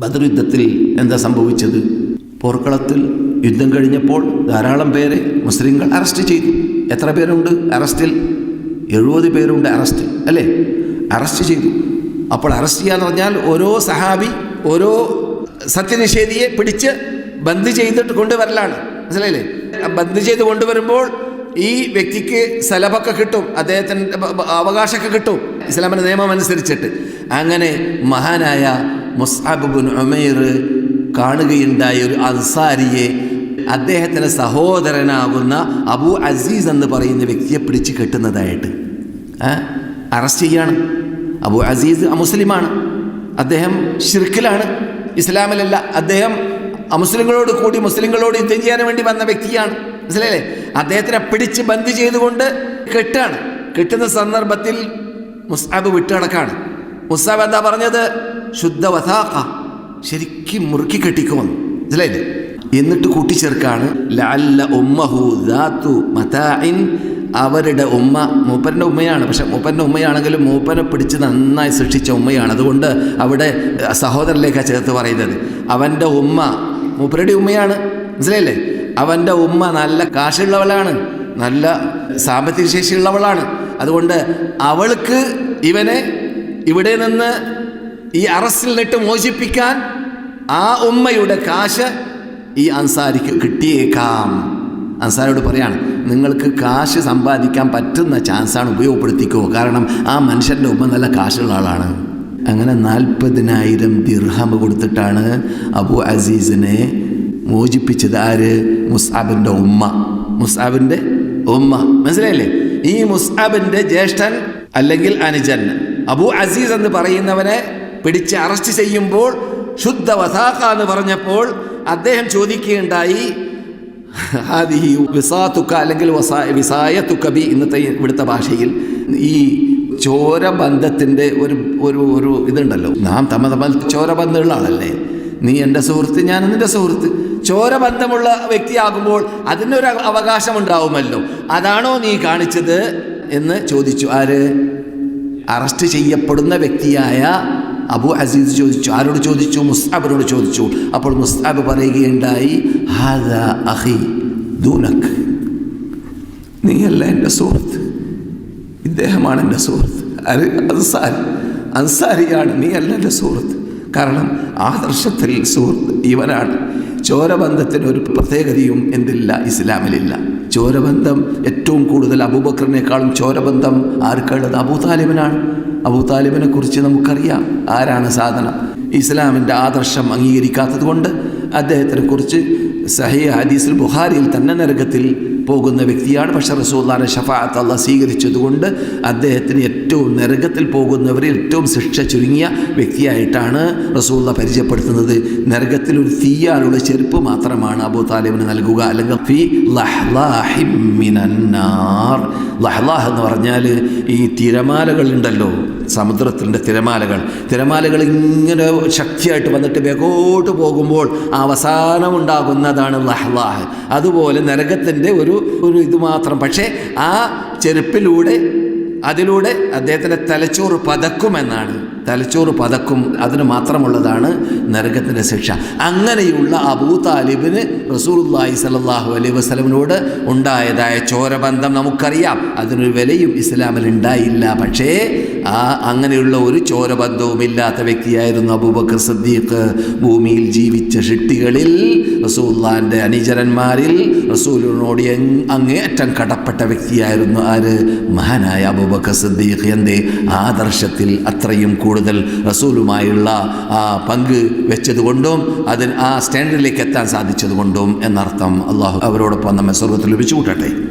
ബദർ യുദ്ധത്തിൽ എന്താ സംഭവിച്ചത്? പോർക്കളത്തിൽ യുദ്ധം കഴിഞ്ഞപ്പോൾ ധാരാളം പേരെ മുസ്ലിങ്ങൾ അറസ്റ്റ് ചെയ്തു. എത്ര പേരുണ്ട് അറസ്റ്റിൽ എഴുപത് പേരുണ്ട് അറസ്റ്റ് അല്ലേ? അറസ്റ്റ് ചെയ്തു. അപ്പോൾ അറസ്റ്റ് ചെയ്യാന്ന് പറഞ്ഞാൽ ഓരോ സഹാബി ഓരോ സത്യനിഷേധിയെ പിടിച്ച് ബന്ദ് ചെയ്തിട്ട് കൊണ്ടുവരലാണ്. മനസ്സിലായില്ലേ? ബന്ദ് ചെയ്ത് കൊണ്ടുവരുമ്പോൾ ഈ വ്യക്തിക്ക് സലഭൊക്കെ കിട്ടും അദ്ദേഹത്തിന്റെ അവകാശമൊക്കെ കിട്ടും ഇസ്ലാമിന്റെ നിയമം അനുസരിച്ചിട്ട് അങ്ങനെ മഹാനായ മുസ്അബ് ബിൻ ഉമൈർ കാണുകയുണ്ടായ ഒരു അൻസാരിയെ അദ്ദേഹത്തിന്റെ സഹോദരനാകുന്ന അബു അസീസ് എന്ന് പറയുന്ന വ്യക്തിയെ പിടിച്ച് കെട്ടുന്നതായിട്ട്? അറസ്റ്റ് ചെയ്യാണ്. അബു അസീസ് അമുസ്ലിമാണ്. അദ്ദേഹം ഷിർക്കിലാണ് ഇസ്ലാമിലല്ല. അദ്ദേഹം അമുസ്ലിങ്ങളോട് കൂടി മുസ്ലിങ്ങളോട് യുദ്ധം ചെയ്യാൻ വേണ്ടി വന്ന വ്യക്തിയാണ്. മനസ്സിലായില്ലേ? അദ്ദേഹത്തിനെ പിടിച്ച് ബന്ദ് ചെയ്തുകൊണ്ട് കെട്ടാണ്. കെട്ടുന്ന സന്ദർഭത്തിൽ മുസ്ആബ് വിട്ടുകിടക്കാണ് മുസ്ആബ് എന്താ പറഞ്ഞത്? ശുദ്ധ വസാഖ ശരിക്കും മുറുക്കി കെട്ടിക്കുമെന്ന് മനസ്സിലായില്ലേ? എന്നിട്ട് കൂട്ടിച്ചേർക്കാണ് ലാല്ല ഉമ്മഹു ദാത്തു മതാഇൻ. അവരുടെ ഉമ്മ മൂപ്പന്റെ ഉമ്മയാണ്. പക്ഷെ മൂപ്പന്റെ ഉമ്മയാണെങ്കിലും മൂപ്പനെ പിടിച്ച് നന്നായി സൃഷ്ടിച്ച ഉമ്മയാണ്. അതുകൊണ്ട് അവിടെ സഹോദരനിലേക്കാണ് ചേർത്ത് പറയുന്നത് അവന്റെ ഉമ്മ മൂപ്പരുടെ ഉമ്മയാണ്. മനസ്സിലായില്ലേ? അവന്റെ ഉമ്മ നല്ല കാശുള്ളവളാണ്. നല്ല സാമ്പത്തിക ശേഷിയുള്ളവളാണ്. അതുകൊണ്ട് അവൾക്ക് ഇവനെ ഇവിടെ നിന്ന് ഈ അറസ്റ്റിൽ നിട്ട് മോചിപ്പിക്കാൻ ആ ഉമ്മയുടെ കാശ് ഈ അൻസാരിക്ക് കിട്ടിയേക്കാം. അൻസാരോട് പറയാണ് നിങ്ങൾക്ക് കാശ് സമ്പാദിക്കാൻ പറ്റുന്ന ചാൻസാണ് ഉപയോഗപ്പെടുത്തിക്കോ. കാരണം ആ മനുഷ്യന്റെ ഉമ്മ നല്ല കാശുള്ള ആളാണ്. അങ്ങനെ നാൽപ്പതിനായിരം ദിർഹം കൊടുത്തിട്ടാണ് അബു അസീസിനെ മോചിപ്പിച്ചത്. ആര്? മുസ്ആബിന്റെ ഉമ്മ. മുസ്ആബിന്റെ ഉമ്മ. മനസ്സിലായില്ലേ? ഈ മുസ്ആബിന്റെ ജ്യേഷ്ഠൻ അല്ലെങ്കിൽ അനുജൻ. അബു അസീസ് എന്ന് പറയുന്നവനെ പിടിച്ച് അറസ്റ്റ് ചെയ്യുമ്പോൾ ശുദ്ധ വസാഖ എന്ന് പറഞ്ഞപ്പോൾ അദ്ദേഹം ചോദിക്കുകയുണ്ടായി ഹാദിഹി അല്ലെങ്കിൽ വസാ തുക്കബി ഇന്നത്തെ ഇവിടുത്തെ ഭാഷയിൽ ഈ ചോരബന്ധത്തിന്റെ ഒരു ഒരു ഒരു ഇതുണ്ടല്ലോ. നാം തമ്മ തമ്മിൽ ചോരബന്ധമുള്ള ആളല്ലേ. നീ എന്റെ സുഹൃത്ത് ഞാൻ നിന്റെ സുഹൃത്ത്. ചോരബന്ധമുള്ള വ്യക്തിയാകുമ്പോൾ അതിനൊരു അവകാശം ഉണ്ടാവുമല്ലോ. അതാണോ നീ കാണിച്ചത്? എന്ന് ചോദിച്ചു. ആര്? അറസ്റ്റ് ചെയ്യപ്പെടുന്ന വ്യക്തിയായ അബു അസീസ് ചോദിച്ചു ആരോട് ചോദിച്ചു? മുസ്താബിനോട് ചോദിച്ചു. അപ്പോൾ മുസ്താബ് പറയുകയുണ്ടായി അഹി ദൂനക്. നീയല്ല എന്റെ സുഹൃത്ത്. ഇദ്ദേഹമാണ് എന്റെ സുഹൃത്ത്. അത് അൻസാരി. അൻസാരിയാണ്. നീയല്ല എന്റെ സുഹൃത്ത്. കാരണം ആദർശത്തിൽ സുഹൃത്ത് ഇവനാണ്. ചോരബന്ധത്തിന് ഒരു പ്രത്യേകതയും എന്തില്ല? ഇസ്ലാമിലില്ല. ചോരബന്ധം ഏറ്റവും കൂടുതൽ അബൂബക്കറിനേക്കാളും ചോരബന്ധം ആർക്കുള്ളത്? അബൂ താലിബിനാണ് അബൂ താലിബിനെ കുറിച്ച് നമുക്കറിയാം. ആരാണ് സാധന? ഇസ്ലാമിന്റെ ആദർശം അംഗീകരിക്കാത്തത് കൊണ്ട് അദ്ദേഹത്തിനെ കുറിച്ച് സഹി ഹദീസിൽ ബുഹാരിയിൽ തന്നെ നരകത്തിൽ പോകുന്ന വ്യക്തിയാണ്. പക്ഷേ റസൂല്ലാനെ ഷഫാത്ത് അല്ല സ്വീകരിച്ചതുകൊണ്ട് അദ്ദേഹത്തിന് ഏറ്റവും നരകത്തിൽ പോകുന്നവരിൽ ഏറ്റവും ശിക്ഷ ചുരുങ്ങിയ വ്യക്തിയായിട്ടാണ് റസൂല്ല പരിചയപ്പെടുത്തുന്നത്. നരകത്തിൽ ഒരു തീയാലുള്ള ചെരുപ്പ് മാത്രമാണ് അബൂ താലിബിന് നൽകുക. അല്ലെങ്കിൽ ഫി ലഹ്ലാഹിമിനാർ ലഹ്ലാഹ് എന്ന് പറഞ്ഞാൽ ഈ തിരമാലകളുണ്ടല്ലോ സമുദ്രത്തിന്റെ തിരമാലകൾ. തിരമാലകൾ ഇങ്ങനെ ശക്തിയായിട്ട് വന്നിട്ട് വേഗോട്ട് പോകുമ്പോൾ അവസാനം ഉണ്ടാകുന്നതാണ് ലഹ്ലാഹ്. അതുപോലെ നരകത്തിന്റെ ഒരു ഒരു ഇത് മാത്രം. പക്ഷേ ആ ചെരുപ്പിലൂടെ അതിലൂടെ അദ്ദേഹത്തിന്റെ തലച്ചോറ് പതക്കുമെന്നാണ്. തലച്ചോറ് പതക്കും അതിന് മാത്രമുള്ളതാണ് നരകത്തിന്റെ ശിക്ഷ. അങ്ങനെയുള്ള അബൂ താലിബിന് റസൂലുള്ളാഹി സലാഹു അലൈ വസ്ലമിനോട് ഉണ്ടായതായ ചോരബന്ധം നമുക്കറിയാം. അതിനൊരു വിലയും ഇസ്ലാമിൽ ഉണ്ടായില്ല. പക്ഷേ ആ അങ്ങനെയുള്ള ഒരു ചോരബന്ധവും ഇല്ലാത്ത വ്യക്തിയായിരുന്നു അബൂബക്കർ സദ്ദീഖ്. ഭൂമിയിൽ ജീവിച്ച ഷിട്ടികളിൽ റസൂല്ലാന്റെ അനുചരന്മാരിൽ റസൂലിനോട് അങ്ങേയറ്റം കടപ്പെട്ട വ്യക്തിയായിരുന്നു ആര്? മഹാനായ അബൂബക്കർ സദ്ദീഖ്. എന്റെ ആദർശത്തിൽ അത്രയും കൂടുതൽ റസൂലുമായുള്ള ആ പങ്ക് വെച്ചതുകൊണ്ടും അതിന് ആ സ്റ്റാൻഡേർഡിലേക്ക് എത്താൻ സാധിച്ചതുകൊണ്ടും എന്നർത്ഥം. അള്ളാഹു അവരോടൊപ്പം നമ്മെ സ്വർഗത്തിൽ ലഭിച്ചു കൂട്ടട്ടെ